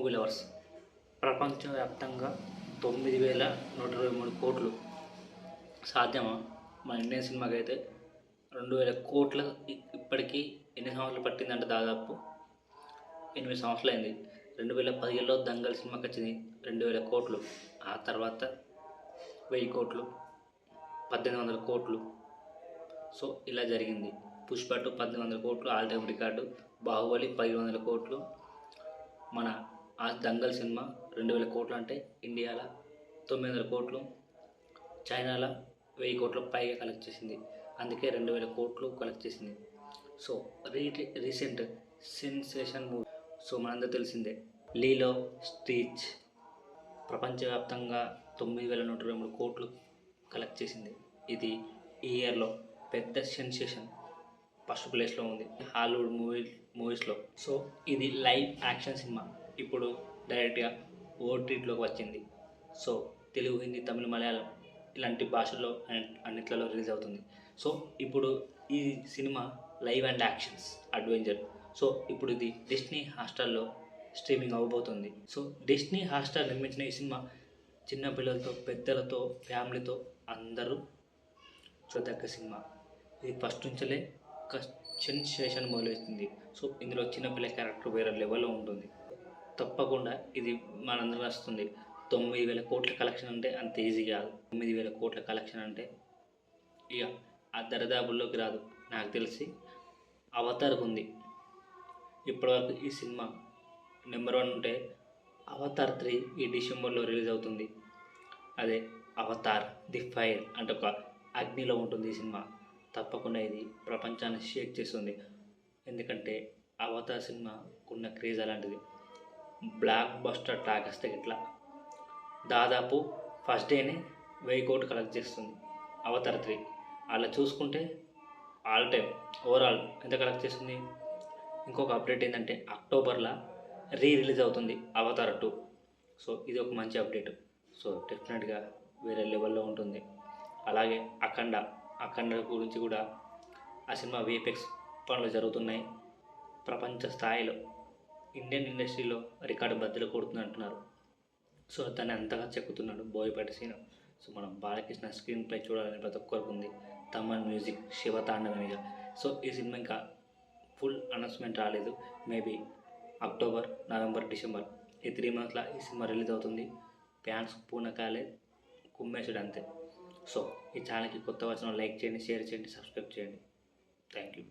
Movie lovers. ప్రపంచవ్యాప్తంగా తొమ్మిది వేల నూట ఇరవై మూడు కోట్లు. సాధ్యమా? మన ఇండియన్ సినిమాకి అయితే రెండు వేల కోట్ల ఇప్పటికీ ఎన్ని సంవత్సరాలు పట్టిందంటే దాదాపు? ఎనిమిది సంవత్సరాలు అయింది రెండు వేల పదిహేడులో దంగల్ సినిమాకి వచ్చింది రెండు వేల కోట్లు. ఆ తర్వాత వెయ్యి కోట్లు పద్దెనిమిది వందల కోట్లు. సో ఇలా జరిగింది. పుష్ప పద్దెనిమిది వందల కోట్లు ఆల్ టైమ్ రికార్డు. బాహుబలి పదిహేను వందల కోట్లు. మన ఆ దంగల్ సినిమా రెండు వేల కోట్లు అంటే ఇండియాలో తొమ్మిది వందల కోట్లు చైనాలో వెయ్యి కోట్ల పైగా కలెక్ట్ చేసింది. అందుకే రెండు వేల కోట్లు కలెక్ట్ చేసింది. So re recent sensation movie. So మనందరూ తెలిసిందే లీలో స్టీచ్ ప్రపంచవ్యాప్తంగా తొమ్మిది వేల నూట ఇరవై మూడు కోట్లు కలెక్ట్ చేసింది. ఇది ఈ ఇయర్లో పెద్ద సెన్సేషన్ ఫస్ట్ ప్లేస్లో ఉంది. హాలీవుడ్ మూవీ మూవీస్లో. సో ఇది లైవ్ యాక్షన్ సినిమా. ఇప్పుడు డైరెక్ట్గా ఓటీటీలోకి వచ్చింది. సో తెలుగు హిందీ తమిళ మలయాళం ఇలాంటి భాషల్లో అన్నిట్లలో రిలీజ్ అవుతుంది. సో ఇప్పుడు ఈ cinema live and actions adventure so ఇప్పుడు ఇది డిస్నీ హాస్టల్లో స్ట్రీమింగ్ అవ్వబోతుంది సో డిస్నీ హాస్టల్ నిర్మించిన ఈ సినిమా చిన్నపిల్లలతో పెద్దలతో ఫ్యామిలీతో అందరూ చూడదగ్గ సినిమా. ఇది ఫస్ట్ నుంచలే ఒక సెన్సేషన్ మొదలవుతుంది. సో ఇందులో చిన్నపిల్ల క్యారెక్టర్ వేరే లెవెల్లో ఉంటుంది. తప్పకుండా ఇది మనందరం వస్తుంది. తొమ్మిది వేల కోట్ల కలెక్షన్ అంటే అంత ఈజీ కాదు. తొమ్మిది వేల కోట్ల కలెక్షన్ అంటే ఇక ఆ దరిదాపుల్లోకి రాదు. నాకు తెలిసి అవతార్ ఉంది. ఇప్పటివరకు ఈ సినిమా నెంబర్ వన్ ఉంటే అవతార్ త్రీ ఈ డిసెంబర్లో రిలీజ్ అవుతుంది. అదే అవతార్ ది ఫైర్ అంటే ఒక అగ్నిలో ఉంటుంది ఈ సినిమా. తప్పకుండా ఇది ప్రపంచాన్ని షేక్ చేస్తుంది. ఎందుకంటే అవతార్ సినిమాకున్న క్రేజ్ అలాంటిది. బ్లాక్ బస్టర్ టాక్ వస్తే ఇట్లా దాదాపు ఫస్ట్ డేనే వెయ్యి కోట్లు కలెక్ట్ చేస్తుంది అవతార్ త్రీ అలా చూసుకుంటే ఆల్ టైమ్ ఓవరాల్ ఎంత కలెక్ట్ చేస్తుంది? ఇంకొక అప్డేట్ ఏంటంటే అక్టోబర్లో రీ రిలీజ్ అవుతుంది అవతార్ టూ సో ఇది ఒక మంచి అప్డేట్ సో డెఫినెట్గా వేరే లెవెల్లో ఉంటుంది. అలాగే అఖండ అఖండ గురించి కూడా ఆ సినిమా విఎఫ్ఎక్స్ పనులు జరుగుతున్నాయి. ప్రపంచ స్థాయిలో. ఇండియన్ ఇండస్ట్రీలో రికార్డు బద్దలు కొడుతుంది అంటున్నారు. సో దాన్ని అంతగా చెక్కుతున్నాడు బోయపాటి సీన్ సో మనం బాలకృష్ణ స్క్రీన్ ప్లే చూడాలని ప్రతి ఒక్కరికి ఉంది. తమన్ మ్యూజిక్ శివతాండవమిగా సో ఈ సినిమా ఇంకా ఫుల్ అనౌన్స్మెంట్ రాలేదు. Maybe October November December. ఈ త్రీ మంత్స్లో ఈ సినిమా రిలీజ్ అవుతుంది. ఫ్యాన్స్ పూనకాలే కుమ్మేసాడు అంతే. సో ఈ ఛానల్కి కొత్త వచ్చిన లైక్ చేయండి షేర్ చేయండి సబ్స్క్రైబ్ చేయండి. Thank you.